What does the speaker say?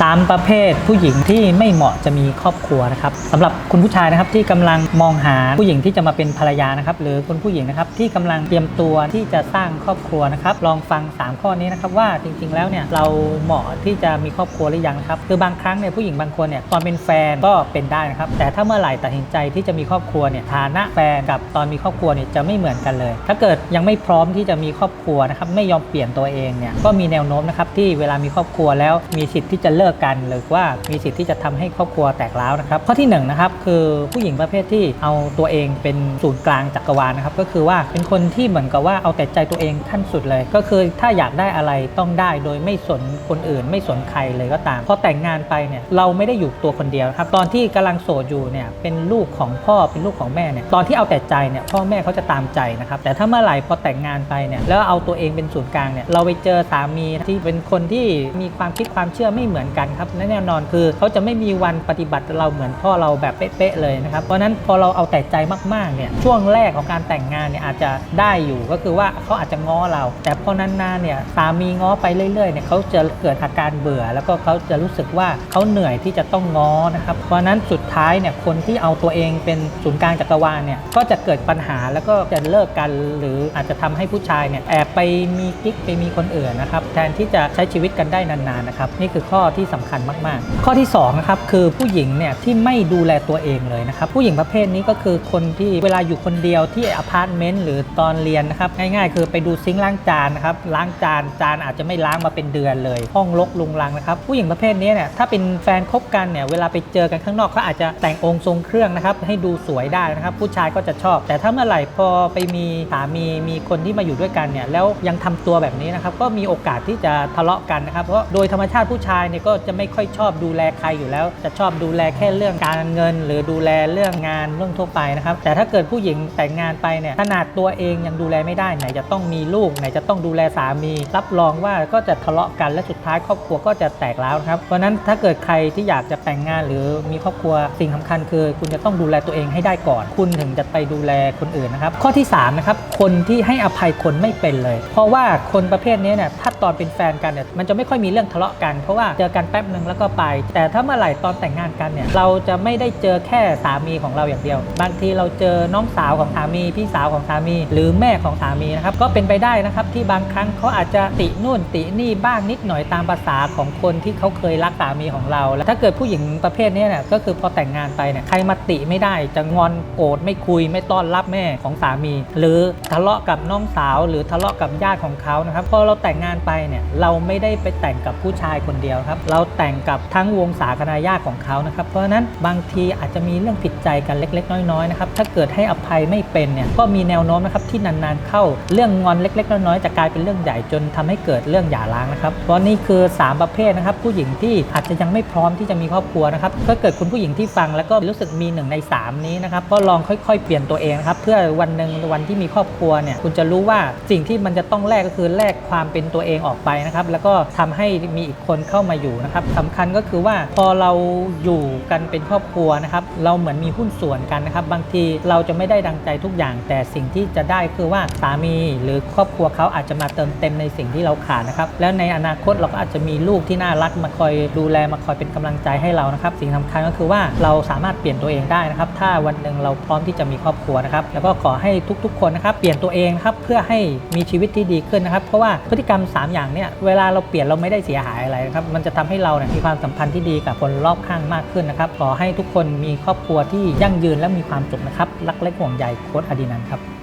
สามประเภทผู้หญิงที่ไม่เหมาะจะมีครอบครัวนะครับสำหรับคุณผู้ชายนะครับที่กำลังมองหาผู้หญิงที่จะมาเป็นภรรยานะครับหรือคุณผู้หญิงนะครับที่กำลังเตรียมตัวที่จะสร้างครอบครัวนะครับลองฟัง 3 ข้อนี้นะครับว่าจริงๆแล้วเนี่ยเราเหมาะที่จะมีครอบครัวหรือยังนะครับคือบางครั้งเนี่ยผู้หญิงบางคนเนี่ยตอนเป็นแฟนก็เป็นได้นะครับแต่ถ้าเมื่อไหร่ตัดสินใจที่จะมีครอบครัวเนี่ยฐานะแฟนกับตอนมีครอบครัวเนี่ยจะไม่เหมือนกันเลย ถ้าเกิดยังไม่พร้อมที่จะมีครอบครัวนะครับไม่ยอมเปลี่ยนตัวเองเนี่ยก็มีแนวโน้มนะครับที่เวลามีครอบครัวแล้วมีสิทธิ์ที่จะเลิกกันหรือว่ามีสิทธิ์ที่จะทำให้ครอบครัวแตกร้าวนะครับ ข้อที่หนึ่งนะครับคือผู้หญิงประเภทที่เอาตัวเองเป็นศูนย์กลางจักรวาลนะครับก็คือว่าเป็นคนที่เหมือนกับว่าเอาแต่ใจตัวเองขั้นสุดเลย ก็คือถ้าอยากได้อะไรต้องได้โดยไม่สนคนอื่น ไม่สนใครเลยก็ตามพอแต่งงานไปเนี่ยเราไม่ได้อยู่ตัวคนเดียวครับตอนที่กำลังโสดอยู่เนี่ยเป็นลูกของพ่อเป็นลูกของแม่เนี่ยตอนที่เอาแต่ใจเนี่ยพ่อแม่เขาจะตามใจนะครับแต่ถ้าเมื่อไหร่พอแต่งงานไปเนี่ยแล้วเอาตัวเองเป็นศูนย์กลางเนี่ยเราไปเจอสามีที่เป็นคนที่มีความคิดความเชื่อไม่เหมือนกันครับและแน่นอนคือเขาจะไม่มีวันปฏิบัติเราเหมือนพ่อเราแบบเป๊ะๆเลยนะครับเพราะนั้นพอเราเอาแต่ใจมากๆเนี่ยช่วงแรกของการแต่งงานเนี่ยอาจจะได้อยู่ก็คือว่าเขาอาจจะง้อเรา แต่พอนานๆเนี่ยสามีง้อไปเรื่อยๆเนี่ยเขาจะเกิดอาการเบื่อ แล้วก็เขาจะรู้สึกว่าเขาเหนื่อยที่จะต้องง้อนะครับเพราะนั้นสุดท้ายเนี่ยคนที่เอาตัวเองเป็นศูนย์กลางจักรวาลเนี่ยก็จะเกิดปัญหาแล้วก็จะเลิกกันหรืออาจจะทำให้ผู้ชายเนี่ยแอบไปมีกิ๊กไปมีคนอื่นนะครับแทนที่จะใช้ชีวิตกันได้นานๆนะครับนี่คือข้อที่สำคัญมากๆ ข้อที่สองนะครับคือผู้หญิงเนี่ยที่ไม่ดูแลตัวเองเลยนะครับผู้หญิงประเภทนี้ก็คือคนที่เวลาอยู่คนเดียวที่อพาร์ตเมนต์หรือตอนเรียนนะครับง่ายๆ คือไปดูซิงค์ล้างจานนะครับล้างจานจานอาจจะไม่ล้างมาเป็นเดือนเลย ห้องรกลุงลังนะครับผู้หญิงประเภทนี้เนี่ยถ้าเป็นแฟนคบกันเนี่ยเวลาไปเจอกันข้างนอกเขาอาจจะแต่งองค์ทรงเครื่องนะครับให้ดูสวยได้นะครับผู้ชายก็จะชอบ แต่ถ้าเมื่อไหร่พอไปมีสามีมีคนที่มาอยู่ด้วยกันเนี่ยแล้วยังทำตัวแบบนี้นะครับก็มีโอกาสที่จะทะเลาะกันนะครับเพราะโดยธรรมชาติผู้ชายเนี่ยก็จะไม่ค่อยชอบดูแลใครอยู่แล้ว จะชอบดูแลแค่เรื่องการเงิน หรือดูแลเรื่องงานเรื่องทั่วไปนะครับ แต่ถ้าเกิดผู้หญิงแต่งงานไปเนี่ยขนาดตัวเองยังดูแลไม่ได้ไหนจะต้องมีลูกไหนจะต้องดูแลสามี รับรองว่าก็จะทะเลาะกันและสุดท้ายครอบครัวก็จะแตกร้าวนะครับเพราะนั้นถ้าเกิดใครที่อยากจะแต่งงานหรือมีครอบครัวสิ่งสำคัญคือ คุณจะต้องดูแลตัวเองให้ได้ก่อน คุณถึงจะไปดูแลคนอื่นนะครับ ข้อที่3นะครับคนที่ให้อภัยคนไม่เป็นเลย เพราะว่าคนประเภทนี้เนี่ยถ้าตอนเป็นแฟนกันเนี่ยมันจะไม่ค่อยมีเรื่องทะเลาะกัน เพราะว่าเจอกันแป๊บหนึ่งแล้วก็ไป แต่ถ้าเมื่อไหร่ตอนแต่งงานกันเนี่ยเราจะไม่ได้เจอแค่สามีของเราอย่างเดียว บางทีเราเจอน้องสาวของสามี พี่สาวของสามี หรือแม่ของสามีนะครับก็เป็นไปได้นะครับที่บางครั้งเขาอาจจะตินู่นตินี่บ้างนิดหน่อยตามภาษาของคนที่เขาเคยรักสามีของเรา แล้วถ้าเกิดผู้หญิงประเภทนี้เนี่ยก็คือพอแต่งงานไปเนี่ยใครมาติไม่ได้จะงอนโกรธไม่คุยไม่ต้อนรับแม่ของสามี หรือทะเลาะกับน้องสาว หรือทะเลาะกับญาติของเขานะครับพอเราแต่งงานไปเนี่ยเราไม่ได้ไปแต่งกับผู้ชายคนเดียวครับเราแต่งกับทั้งวงศาคณาญาติของเขานะครับเพราะฉะนั้นบางทีอาจจะมีเรื่องผิดใจกันเล็ก ๆ น้อยๆนะครับถ้าเกิดให้อภัยไม่เป็นเนี่ยก็มีแนวโน้มนะครับที่นานๆเข้าเรื่องงอนเล็ก ๆ น้อยๆจะกลายเป็นเรื่องใหญ่จนทำให้เกิดเรื่องหย่าร้างนะครับเพราะนี่คือ 3 ประเภทนะครับ ผู้หญิงที่อาจจะยังไม่พร้อมที่จะมีครอบครัวนะครับถ้าเกิดคุณผู้หญิงที่ฟังแล้วก็รู้สึกมีหนึ่งใน 3 นี้นะครับก็ลองค่อยๆ เปลี่ยนตัวเองนะครับเพื่อวันหนึ่งวันที่มีครอบครัวเนี่ยคุณจะรู้ว่าสิ่งที่มันจะต้องแลกก็คือแลกความเป็นตัวเองออกไปนะครับแล้วก็ทำให้มีอีกคนเข้ามาอยู่นะครับสำคัญก็คือว่าพอเราอยู่กันเป็นครอบครัวนะครับ เราเหมือนมีหุ้นส่วนกันนะครับ บางทีเราจะไม่ได้ดังใจทุกอย่าง แต่สิ่งที่จะได้คือว่าสามีหรือครอบครัวเขาอาจจะมาเติมเต็มในสิ่งที่เราขาดนะครับ แล้วในอนาคตเราก็อาจจะมีลูกที่น่ารักมาคอยดูแลมาคอยเป็นกำลังใจให้เรานะครับ สิ่งสำคัญก็คือว่าเราสามารถเปลี่ยนตัวเองได้นะครับ ถ้าวันหนึ่งเราพร้อมที่จะมีครอบครัวนะครับ แล้วก็ขอให้ทุกๆ คนนะครับ เปลี่ยนตัวเองครับเพื่อให้มีชีวิตที่ดีขึ้นนะครับ เพราะว่าพฤติกรรม 3 อย่างเนี่ยเวลาเราเปลี่ยนเราไม่ได้เสียหายอะไรนะครับ มันจะทำให้เราเนี่ยมีความสัมพันธ์ที่ดีกับคนรอบข้างมากขึ้นนะครับ ขอให้ทุกคนมีครอบครัวที่ยั่งยืนและมีความสุขนะครับ รักและห่วงใยโค้ดอดีนันครับ